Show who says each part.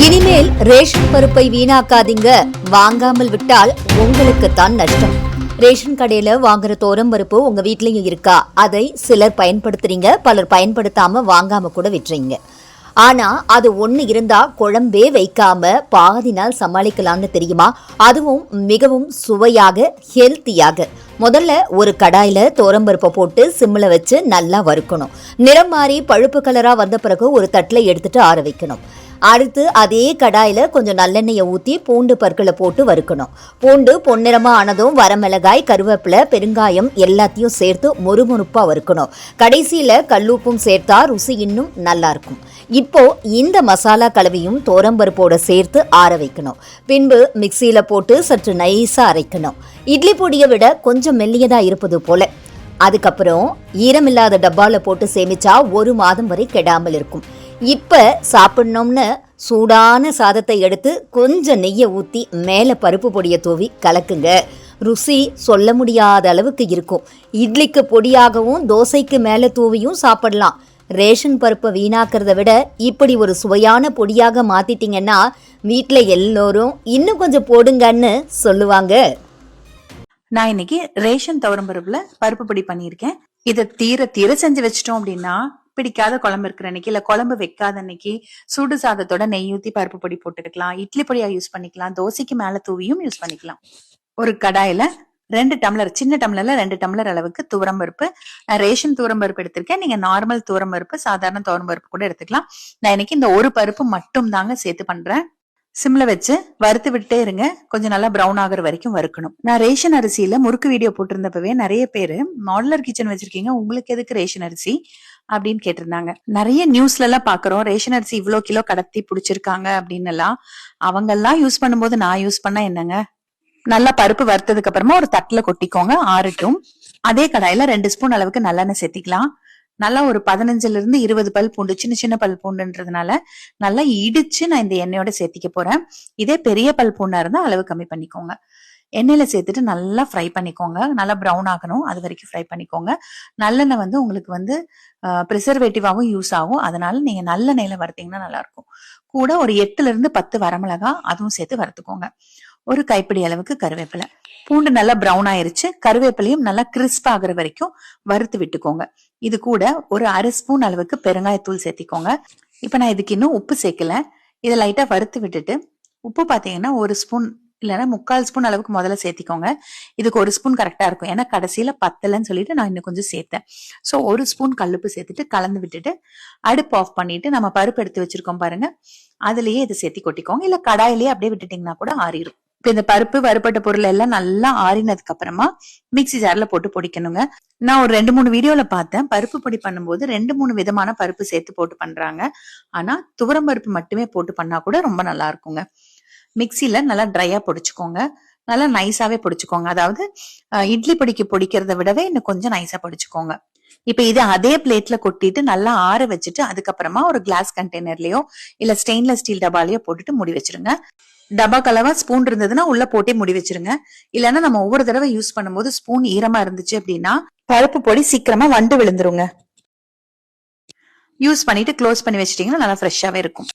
Speaker 1: இனிமேல் ரேஷன் பருப்பை வீணாக்காதீங்க. வாங்காமல் விட்டால் உங்களுக்கு தான் நஷ்டம். ரேஷன் கடையில வாங்குற தோரம் பருப்பு உங்க வீட்லயும் இருக்கா? அதை சிலர் பயன்படுத்துறீங்க பலர் பயன்படுத்தாம வாங்காம கூட விட்டுறீங்க. ஆனா அது ஒண்ணு இருந்தா குழம்பே வைக்காம பாதி நாள் சமாளிக்கலாம்னு தெரியுமா? அதுவும் மிகவும் சுவையாக ஹெல்த்தியாக முதல்ல ஒரு கடாயில தோரம்பருப்பை போட்டு சிம்மில் வச்சு நல்லா வறுக்கணும். நிறம் மாறி பழுப்பு கலரா வந்த பிறகு ஒரு தட்டில் எடுத்துட்டு ஆற வைக்கணும். அடுத்து அதே கடாயில் கொஞ்சம் நல்லெண்ணெயை ஊற்றி பூண்டு பற்களை போட்டு வறுக்கணும். பூண்டு பொன்னிறமாக ஆனதும் வரமிளகாய் கருவேப்பிலை பெருங்காயம் எல்லாத்தையும் சேர்த்து மொறுமொறுப்பாக வறுக்கணும். கடைசியில் கல்லுப்பும் சேர்த்தா ருசி இன்னும் நல்லாயிருக்கும் இப்போ இந்த மசாலா கலவையும் தோரம்பருப்போட சேர்த்து ஆற வைக்கணும். பின்பு மிக்சியில் போட்டு சற்று நைஸாக அரைக்கணும். இட்லி பொடியை விட கொஞ்சம் மெல்லியதாக இருப்பது போல. அதுக்கப்புறம் ஈரமில்லாத டப்பாவில் போட்டு சேமிச்சா ஒரு மாதம் வரை கெடாமல் இருக்கும். இப்போ சாப்பிடணும்னு சூடான சாதத்தை எடுத்து கொஞ்சம் நெய்யை ஊற்றி மேலே பருப்பு பொடியை தூவி கலக்குங்க. ருசி சொல்ல முடியாத அளவுக்கு இருக்கும். இட்லிக்கு பொடியாகவும் தோசைக்கு மேலே தூவியும் சாப்பிடலாம். ரேஷன் பருப்பை வீணாக்கிறத விட இப்படி ஒரு சுவையான பொடியாக மாற்றிட்டிங்கன்னா வீட்டில் எல்லோரும் இன்னும் கொஞ்சம் போடுங்கன்னு சொல்லுவாங்க.
Speaker 2: நான் இன்னைக்கு ரேஷன் துவரம் பருப்புல பருப்பு பொடி பண்ணியிருக்கேன். இதை தீர தீர செஞ்சு வச்சிட்டோம் அப்படின்னா பிடிக்காத குழம்பு இருக்கிற அன்னைக்கு இல்ல குழம்பு வைக்காத அன்னைக்கு சுடு சாதத்தோட நெய் ஊத்தி பருப்பு பொடி போட்டுக்கலாம். இட்லி பொடியா யூஸ் பண்ணிக்கலாம். தோசைக்கு மேல தூவியும் யூஸ் பண்ணிக்கலாம். ஒரு கடாயில ரெண்டு டம்ளர் சின்ன டம்ளர்ல ரெண்டு டம்ளர் அளவுக்கு துவரம் பருப்பு. நான் ரேஷன் துவரம் பருப்பு எடுத்திருக்கேன். நீங்க நார்மல் தூரம் பருப்பு சாதாரண துவரம் பருப்பு கூட எடுத்துக்கலாம். நான் இன்னைக்கு இந்த ஒரு பருப்பு மட்டும் தாங்க சேர்த்து பண்றேன். சிம்ல வச்சு வறுத்து விட்டே இருங்க. கொஞ்சம் நல்லா ப்ரௌன் ஆகுற வரைக்கும் வறுக்கணும். நான் ரேஷன் அரிசியில முறுக்கு வீடியோ போட்டிருந்தப்பவே நிறைய பேரு மாடலர் கிச்சன் வச்சிருக்கீங்க உங்களுக்கு எதுக்கு ரேஷன் அரிசி? அப்படின்னு கேட்டிருந்தாங்க. நிறைய நியூஸ்ல எல்லாம் பாக்குறோம் ரேஷன் அரிசி இவ்வளோ கிலோ கடத்தி பிடிச்சிருக்காங்க அப்படின்னு எல்லாம். அவங்க எல்லாம் யூஸ் பண்ணும்போது நான் யூஸ் பண்ண என்னங்க? நல்லா பருப்பு வறுத்ததுக்கு அப்புறமா ஒரு தட்டுல கொட்டிக்கோங்க ஆறட்டும். அதே கடாயில ரெண்டு ஸ்பூன் அளவுக்கு நல்லெண்ணெய் சேர்த்திக்கலாம். நல்லா ஒரு பதினஞ்சுல இருந்து இருபது பல் பூண்டு சின்ன சின்ன பல் பூண்டுன்றதுனால நல்லா இடிச்சு நான் இந்த எண்ணெயோட சேர்த்திக்க போறேன். இதே பெரிய பல் பூண்டா இருந்தா அளவு கம்மி பண்ணிக்கோங்க. எண்ணெயில சேர்த்துட்டு நல்லா ஃப்ரை பண்ணிக்கோங்க. நல்லா ப்ரௌன் ஆகணும். அது வரைக்கும் ஃப்ரை பண்ணிக்கோங்க. நல்லெண்ணெய் வந்து உங்களுக்கு வந்து ப்ரிசர்வேட்டிவாகவும் யூஸ் ஆகும். அதனால நீங்க நல்லெண்ணெயில வறுத்தீங்கன்னா நல்லா இருக்கும் கூட ஒரு எட்டுல இருந்து பத்து வரமிளகா அதுவும் சேர்த்து வறுத்துக்கோங்க. ஒரு கைப்பிடி அளவுக்கு கருவேப்பிலை. பூண்டு நல்லா ப்ரௌன் ஆயிருச்சு. கருவேப்பிலையும் நல்லா கிறிஸ்ப் ஆகுற வரைக்கும் வறுத்து விட்டுக்கோங்க. இது கூட ஒரு அரை ஸ்பூன் அளவுக்கு பெருங்காயத்தூள் சேர்த்திக்கோங்க. இப்போ நான் இதுக்கு இன்னும் உப்பு சேர்க்கல. இதை லைட்டா வறுத்து விட்டுட்டு உப்பு பார்த்தீங்கன்னா ஒரு ஸ்பூன் இல்லைன்னா முக்கால் ஸ்பூன் அளவுக்கு முதல்ல சேர்த்திக்கோங்க. இதுக்கு ஒரு ஸ்பூன் கரெக்டா இருக்கும். ஏன்னா கடைசியில பத்தலைன்னு சொல்லிட்டு நான் இன்னும் கொஞ்சம் சேர்த்தேன். ஸோ ஒரு ஸ்பூன் கல்லுப்பு சேர்த்துட்டு கலந்து விட்டுட்டு அடுப்பு ஆஃப் பண்ணிட்டு நம்ம பருப்பு எடுத்து வச்சிருக்கோம் பாருங்க. அதுலயே இதை சேர்த்தி கொட்டிக்கோங்க. இல்ல கடாயிலேயே அப்படியே விட்டுட்டீங்கன்னா கூட ஆறிடும் இப்ப இந்த பருப்பு வறுப்பட்ட பொருள் எல்லாம் நல்லா ஆறினதுக்கு அப்புறமா மிக்சி ஜார்ல போட்டு பொடிக்கணுங்க. நான் ஒரு ரெண்டு மூணு வீடியோல பார்த்தேன். பருப்பு பொடி பண்ணும்போது ரெண்டு மூணு விதமான பருப்பு சேர்த்து போட்டு பண்றாங்க. ஆனா துவரம் பருப்பு மட்டுமே போட்டு பண்ணா கூட ரொம்ப நல்லா இருக்குங்க. மிக்சியில நல்லா ட்ரையா பொடிச்சுக்கோங்க. நல்லா நைஸாவே பொடிச்சுக்கோங்க. அதாவது இட்லி பொடிக்கு பொடிக்கிறத விடவே இன்னும் கொஞ்சம் நைஸா பொடிச்சுக்கோங்க. இப்ப இது அதே பிளேட்ல கொட்டிட்டு நல்லா ஆற வச்சுட்டு அதுக்கப்புறமா ஒரு கிளாஸ் கண்டெய்னர்லயோ இல்ல ஸ்டெயின்லெஸ் ஸ்டீல் டபாலையோ போட்டுட்டு முடி வச்சிருங்க. டபா கலவா ஸ்பூன் இருந்ததுன்னா உள்ள போட்டே முடி வச்சிருங்க. இல்லைன்னா நம்ம ஒவ்வொரு தடவை யூஸ் பண்ணும்போது ஸ்பூன் ஈரமா இருந்துச்சு அப்படின்னா பருப்பு பொடி சீக்கிரமா வண்டு விழுந்துருங்க. யூஸ் பண்ணிட்டு க்ளோஸ் பண்ணி வச்சிட்டீங்கன்னா நல்லா ஃப்ரெஷ்ஷாவே இருக்கும்.